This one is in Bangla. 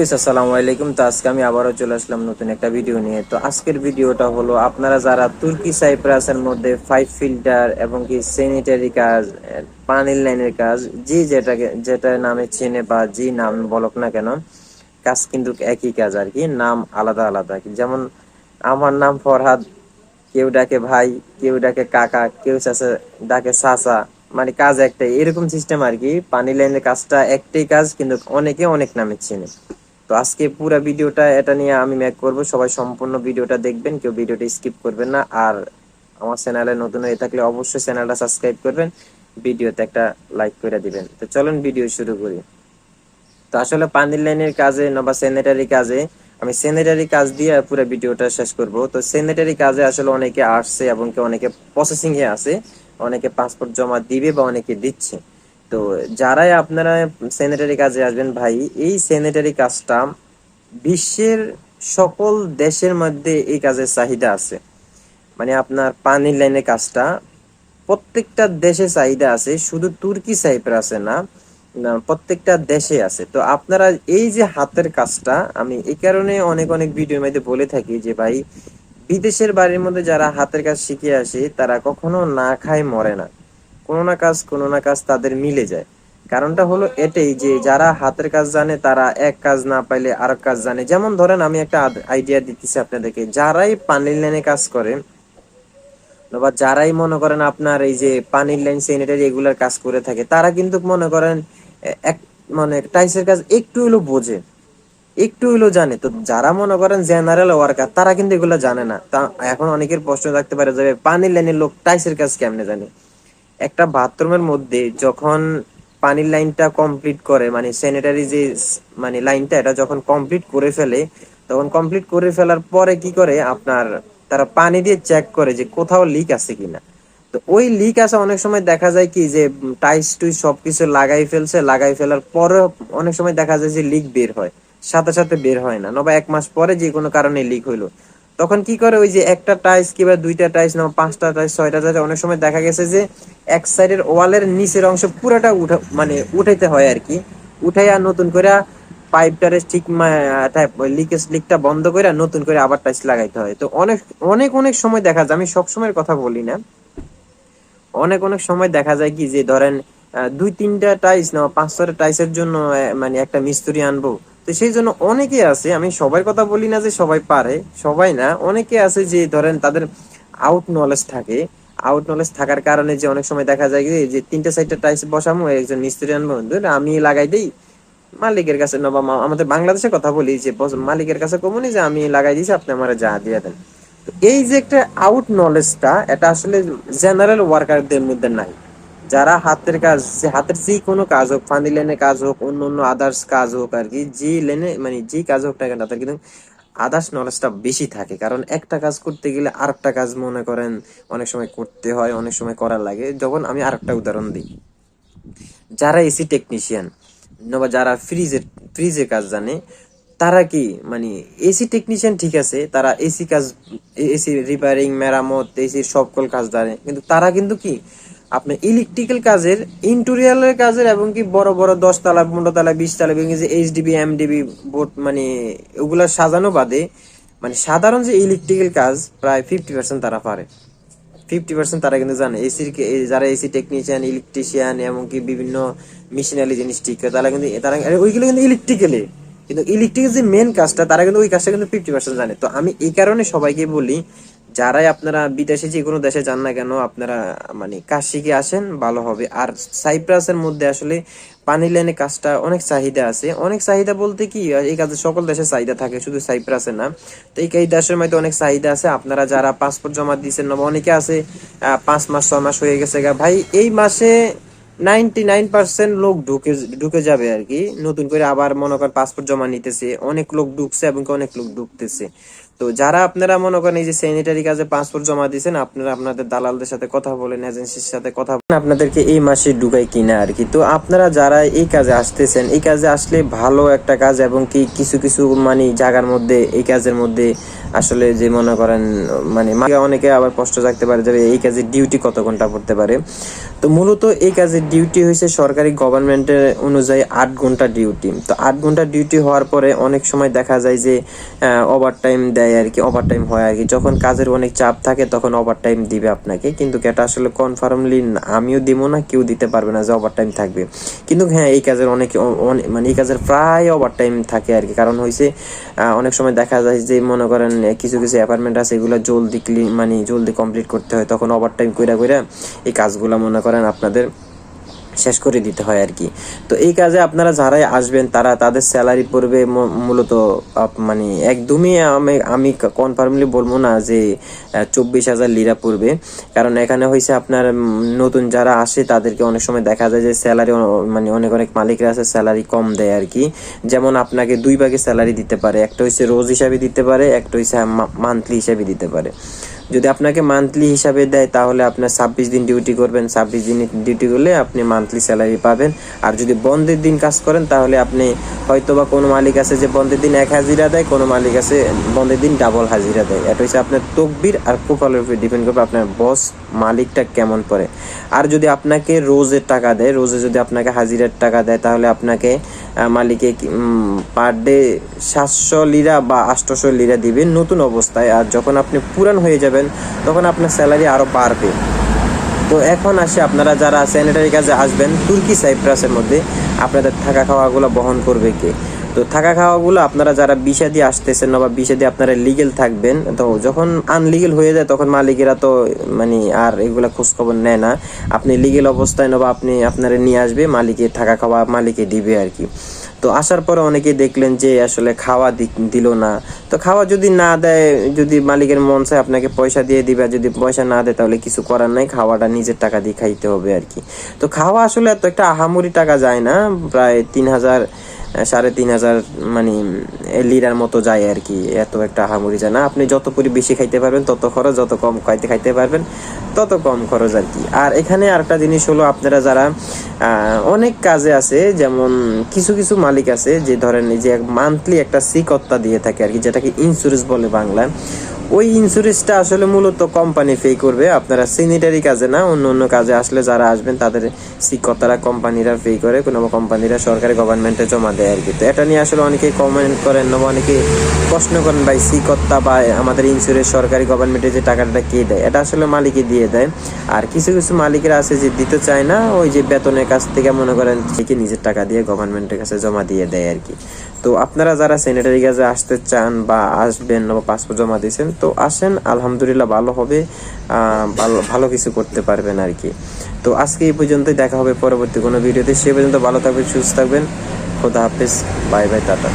আসসালামু আলাইকুম। তো আমি আবারও চলে আসলাম নতুন একটা ভিডিও নিয়ে। তো আজকের ভিডিওটা হলো, আপনারা যারা তুর্কি সাইপ্রাসের মধ্যে ফিল্টার এবং কি কাজ, পানির লাইনের কাজ, যে যেটা নামে চেনে বা যে নাম না কেন, কাজ কিন্তু একই কাজ আর কি, নাম আলাদা আলাদা। যেমন আমার নাম ফরহাদ, কেউ ডাকে ভাই, কেউ ডাকে কাকা, কেউ ডাকে চাচা মানে কাজ একটাই। এরকম সিস্টেম আর কি পানি লাইনের কাজটা একটাই কাজ, কিন্তু অনেকে অনেক নামে চেনে। তো আজকে পুরো ভিডিওটা এটা নিয়ে আমি ম্যাক করব। সবাই সম্পূর্ণ ভিডিওটা দেখবেন, কেউ ভিডিওটা স্কিপ করবেন না। আর আমার চ্যানেলে নতুন হয়ে থাকলে অবশ্যই চ্যানেলটা সাবস্ক্রাইব করবেন, ভিডিওতে একটা লাইক করে দিবেন। তো চলুন ভিডিও শুরু করি। তো আসলে পানির লাইনের কাজে বা স্যানিটারি কাজে আমি স্যানিটারি কাজ দিয়ে পুরো ভিডিওটা শেষ করব। তো স্যানিটারি কাজে আসলে অনেকে আসছে এবং অনেকে প্রসেসিং এ আছে, অনেকে পাসপোর্ট জমা দিবে বা অনেকে দিচ্ছে। তো যারাই আপনারা স্যানিটারি কাজে আসবেন ভাই এই স্যানিটারি কাজটা বিশ্বের সকল দেশের মধ্যে এই কাজের চাহিদা আছে। মানে আপনার পানির লাইনের কাজটা প্রত্যেকটা দেশে চাহিদা আছে শুধু তুর্কি সাইপ্রাসে না, প্রত্যেকটা দেশে আছে। তো আপনারা এই যে হাতের কাজটা আমি এই কারণে অনেক অনেক ভিডিওর মধ্যে বলে থাকি যে ভাই বিদেশের বাড়ির মধ্যে যারা হাতের কাজ শিখে আসে তারা কখনো না খায় মরে না। কোনো না কাজ, কোনো না কাজ তাদের মিলে যায়। কারণটা হলো এটাই যে যারা হাতের কাজ জানে, তারা এক কাজ না পাইলে আরেক কাজ জানে। যেমন ধরেন আমি একটা আইডিয়া দিতেছি আপনাদেরকে। যারাই পানির লাইনে কাজ করে বা যারাই মনে করেন আপনার এই যে পানির লাইন স্যানিটারি এগুলার কাজ করে থাকে, তারা কিন্তু মনে করেন এক মানে টাইসের কাজ একটু হইল বোঝে, একটু হইল জানে। তো যারা মনে করেন জেনারেল ওয়ার্কার তারা কিন্তু এগুলো জানে না। তা এখন অনেকের প্রশ্ন থাকতে পারে যে, পানির লাইনের লোক টাইসের কাজ কেমনে জানে? একটা বাথরুমের মধ্যে যখন পানির লাইনটা কমপ্লিট করে মানে স্যানিটারি যে মানে লাইনটা, এটা যখন কমপ্লিট করে ফেলে, তখন কমপ্লিট করে ফেলার পরে কি করে, আপনার তারা পানি দিয়ে চেক করে যে কোথাও লিক আছে কিনা। তো ওই লিক আছে অনেক সময় দেখা যায় কি যে টাইস টুই সবকিছু লাগাই ফেলছে, লাগাই ফেলার পরে অনেক সময় দেখা যায় যে লিক বের হয়, সাথে সাথে বের হয় না, নবা এক মাস পরে যে কোনো কারণে লিক হইল। তখন কি করে ওই যে একটা টাইস কিংবা দুইটা টাইস না, পাঁচটা টাইস ছয়টা টাইস অনেক সময় দেখা গেছে যে এক সাইডের ওয়ালের নিচের অংশ পুরোটা মানে উঠাইতে হয় আর কি। উঠাইয়া নতুন করে পাইপটারে ঠিক লিকেজ লিকটা বন্ধ করে নতুন করে আবার টাইস লাগাইতে হয়। তো অনেক অনেক অনেক সময় দেখা যায়, আমি সব সময়ের কথা বলি না। অনেক অনেক সময় দেখা যায় কি যে ধরেন দুই, তিনটা টাইস না, পাঁচ টাইসের জন্য মানে একটা মিস্ত্রি আনব তো সেই জন্য অনেকে আছে, আমি সবার কথা বলি না যে সবাই পারে, সবাই না, অনেকে আছে যে ধরেন তাদের আউট নলেজ থাকে আউট নলেজ থাকার কারণে যে অনেক সময় দেখা যায় যে তিনটা চারটা টাইস বসামো, একজন মিস্ত্রি আনব আমি লাগাই দেই, মালিকের কাছে না বা আমাদের বাংলাদেশে কথা বলি যে মালিকের কাছে কমনি যে আমি লাগাই দিয়েছি আপনি আমার যা দিয়ে দেন। এই যে একটা আউট নলেজটা এটা আসলে জেনারেল ওয়ার্কারদের মধ্যে নাই। যারা হাতের কাজ হাতের যে কোনো কাজ হোক, ফানি লেনে কাজ হোক, অন্য অন্য আদার্স কাজ হোক আর কি, যে লেনে মানে যে কাজ হোক কেন, তাদের কিন্তু আদার্স নলেজটা বেশি থাকে। কারণ একটা কাজ করতে গেলে আরেকটা কাজ মনে করেন, অনেক সময় করতে হয়, অনেক সময় করা লাগে। যখন আমি আর একটা উদাহরণ দিই। যারা এসি টেকনিশিয়ান বা যারা ফ্রিজের ফ্রিজের কাজ জানে, তারা কি মানে এসি টেকনিশিয়ান ঠিক আছে, তারা এসি কাজ এসি রিপেয়ারিং মেরামত এসির সকল কাজ জানে, কিন্তু তারা কিন্তু কি আপনার ইলেকট্রিক্যাল কাজের ইন্টেরিয়ালের কাজের এবং কি বড় বড় দশ তলা বিশ তলা এবং যে এইচডিবি এমডিবি বোর্ড মানে ওগুলা সাজানো বাদে মানে সাধারণ যে ইলেকট্রিক্যাল কাজ প্রায় ফিফটি পার্সেন্ট তারা পারে। ফিফটি পার্সেন্ট তারা কিন্তু জানে। এসির যারা এসি টেকনিশিয়ান ইলেকট্রিশিয়ান এমনকি বিভিন্ন মেশিনারি জিনিস ঠিক তারা কিন্তু তারা ওইগুলো কিন্তু ইলেকট্রিক্যালে কিন্তু ইলেকট্রিকের যে মেন কাজটা, তারা কিন্তু ওই কাজটা কিন্তু ফিফটি পার্সেন্ট জানে। তো আমি এই কারণে সবাইকে বলি যারাই আপনারা বিদেশে যে কোনো দেশে যান না কেন, আপনারা মানে কাজ শিখে আসেন, ভালো হবে। আর সাইপ্রাসের মধ্যে আসলে পানি লাইনে কাজটা অনেক চাহিদা আছে। অনেক চাহিদা বলতে কি, এই কাজে সকল দেশে চাহিদা থাকে, শুধু সাইপ্রাসে না। তো এই এই দেশের মধ্যে অনেক চাহিদা আছে। আপনারা যারা পাসপোর্ট জমা দিয়েছেন, অনেকে আছে পাঁচ মাস, ছয় মাস হয়ে গেছে গা। ভাই, এই মাসে নাইনটি নাইন পার্সেন্ট লোক ঢুকে ঢুকে যাবে আর কি। নতুন করে আবার মনে করেন পাসপোর্ট জমা নিতেছে। অনেক লোক ঢুকছে এবং অনেক লোক ঢুকতেছে। তো যারা আপনারা মনে করেন এই যে স্যানিটারি কাজে পাসপোর্ট জমা দিয়েছেন, আপনারা আপনাদের দালালদের সাথে কথা বলেন এজেন্সির সাথে কথা বলেন, আপনাদেরকে এই মাসে ঢুকাই কিনা আর কি। তো আপনারা যারা এই কাজে আসতেছেন, এই কাজে আসলে ভালো একটা কাজ এবং কি কিছু কিছু মানে জায়গার মধ্যে, এই কাজের মধ্যে আসলে যে মনে করেন মানে অনেকে আবার কষ্ট থাকতে পারে যে এই কাজে ডিউটি কত ঘণ্টা পড়তে পারে। তো মূলত এই কাজে ডিউটি হয়েছে সরকারি গভর্নমেন্টের অনুযায়ী আট ঘণ্টা ডিউটি তো আট ঘণ্টা ডিউটি হওয়ার পরে অনেক সময় দেখা যায় যে ওভার টাইম দেয় আর কি ওভার টাইম হয় আর কি। যখন কাজের অনেক চাপ থাকে তখন ওভার টাইম দিবে আপনাকে। কিন্তু এটা আসলে কনফার্মলি আমিও দিব না, কেউ দিতে পারবে না যে ওভার টাইম থাকবে। কিন্তু হ্যাঁ এই কাজের অনেক মানে এই কাজের প্রায় ওভার টাইম থাকে আর কি। কারণ হয়েছে অনেক সময় দেখা যায় যে, মনে করেন কিছু কিছু অ্যাপার্টমেন্ট আছে, এগুলো জলদি ক্লিন মানে জলদি কমপ্লিট করতে হয়। তখন ওভার টাইম কইরা কইরা এই কাজগুলো মনে করেন আপনাদের শেষ করে দিতে হয় আর কি। তো এই কাজে আপনারা যারাই আসবেন, তারা তাদের স্যালারি পড়বে মূলত মানে একদমই আমি আমি কনফার্মলি বলব না যে চব্বিশ হাজার লিরা পড়বে। কারণ এখানে হয়েছে আপনার নতুন যারা আসে, তাদেরকে অনেক সময় দেখা যায় যে স্যালারি মানে অনেক অনেক মালিকরা আছে স্যালারি কম দেয় আর কি। যেমন আপনাকে দুই ভাগে স্যালারি দিতে পারে, একটা হচ্ছে রোজ হিসাবে দিতে পারে, একটা হচ্ছে মান্থলি হিসাবে দিতে পারে। যদি আপনাকে মান্থলি হিসাবে দেয়, তাহলে আপনার ছাব্বিশ দিন ডিউটি করবেন। ছাব্বিশ দিন ডিউটি করলে আপনি মান্থলি স্যালারি পাবেন। আর যদি বন্ধের দিন কাজ করেন, তাহলে আপনি হয়তো বা কোনো মালিক আছে যে বন্ধের দিন এক হাজিরা দেয়, কোনো মালিক আছে বন্ধের দিন ডাবল হাজিরা দেয়। এটা হচ্ছে আপনার তকবির আর কোপালের উপর ডিপেন্ড করবে আপনার বস মালিকটা কেমন পড়ে আর যদি আপনাকে রোজের টাকা দেয়, রোজে যদি আপনাকে হাজিরার টাকা দেয়, তাহলে আপনাকে মালিকে পার ডে সাতশো লিরা বা আটশোশো লিরা দিবেন নতুন অবস্থায়। আর যখন আপনি পুরান হয়ে যাবেন তখন আপনার স্যালারি আরও বাড়বে। তো এখন আসে আপনারা যারা স্যানিটারি কাজে আসবেন, তুর্কি সাইপ্রাসের মধ্যে আপনাদের থাকা খাওয়াগুলো বহন করবে কে? তো থাকা খাওয়াগুলো আপনারা যারা বিষা দিয়ে আসতেছেন বা বিষা দিয়ে আপনারা লিগেল থাকবেন, তো যখন আনলিগেল হয়ে যায়, তখন মালিকেরা তো মানে আর এগুলা খোঁজখবর নেয় না। আপনি লিগেল অবস্থায় না বা আপনি আপনারা নিয়ে আসবে, মালিকে থাকা খাওয়া মালিকে দিবে আর কি। তো আসার পরে অনেকে দেখলেন যে আসলে খাওয়া দিল না। তো খাওয়া যদি না দেয়, যদি মালিকের মন চায় আপনাকে পয়সা দিয়ে দিবে, যদি পয়সা না দেয় তাহলে কিছু করার নাই, খাওয়াটা নিজের টাকা দিয়ে খাইতে হবে আর কি তো খাওয়া আসলে এত একটা আহামরি টাকা যায় না, প্রায় তিন হাজার সাড়ে তিন হাজার মানে লিরার মতো যায় আর কি, এত একটা আহামরি যায়। না, আপনি যত পরি বেশি খাইতে পারবেন, তত খরচ, যত কম খাইতে খাইতে পারবেন, তত কম খরচ আর কি। আর এখানে আরেকটা জিনিস হলো, আপনারা যারা অনেক কাজে আছে, যেমন কিছু কিছু মালিক আছে, যে ধরেন এই যে মান্থলি একটা সিকত্তা দিয়ে থাকে আর কি, যেটাকে ইন্স্যুরেন্স বলে বাংলায়। ওই ইন্স্যুরেন্সটা আসলে মূলত কোম্পানি পে করবে। আপনারা স্যানিটারি কাজে না, অন্য অন্য কাজে আসলে যারা আসবেন, তাদের সিকত্তারা কোম্পানিরা পে করে, কোনো কোম্পানিরা সরকারি গভর্নমেন্টে জমা দেয়। আর কি। তো এটা নিয়ে আসলে অনেকে কমেন্ট করেন বা অনেকে প্রশ্ন করেন, ভাই সিকত্তা বা আমাদের ইন্স্যুরেন্স সরকারি গভর্নমেন্টে যে টাকাটা কে দেয়? এটা আসলে মালিকে দিয়ে দেয়। আর কিছু কিছু মালিকেরা আছে যে দিতে চায় না, ওই যে বেতনের কাছ থেকে মনে করেন ঠিকই নিজের টাকা দিয়ে গভর্নমেন্টের কাছে জমা দিয়ে দেয় আর কি। তো আপনারা যারা স্যানিটারি কাজে আসতে চান বা আসবেন বা পাসপোর্ট জমা দিয়েছেন, তো আসেন, আলহামদুলিল্লাহ ভালো হবে ভালো ভালো কিছু করতে পারবেন আর কি। তো আজকে এই পর্যন্তই, দেখা হবে পরবর্তী কোনো ভিডিওতে সে পর্যন্ত ভালো থাকবেন, সুস্থ থাকবেন। খোদা হাফেজ বাই বাই টাটা।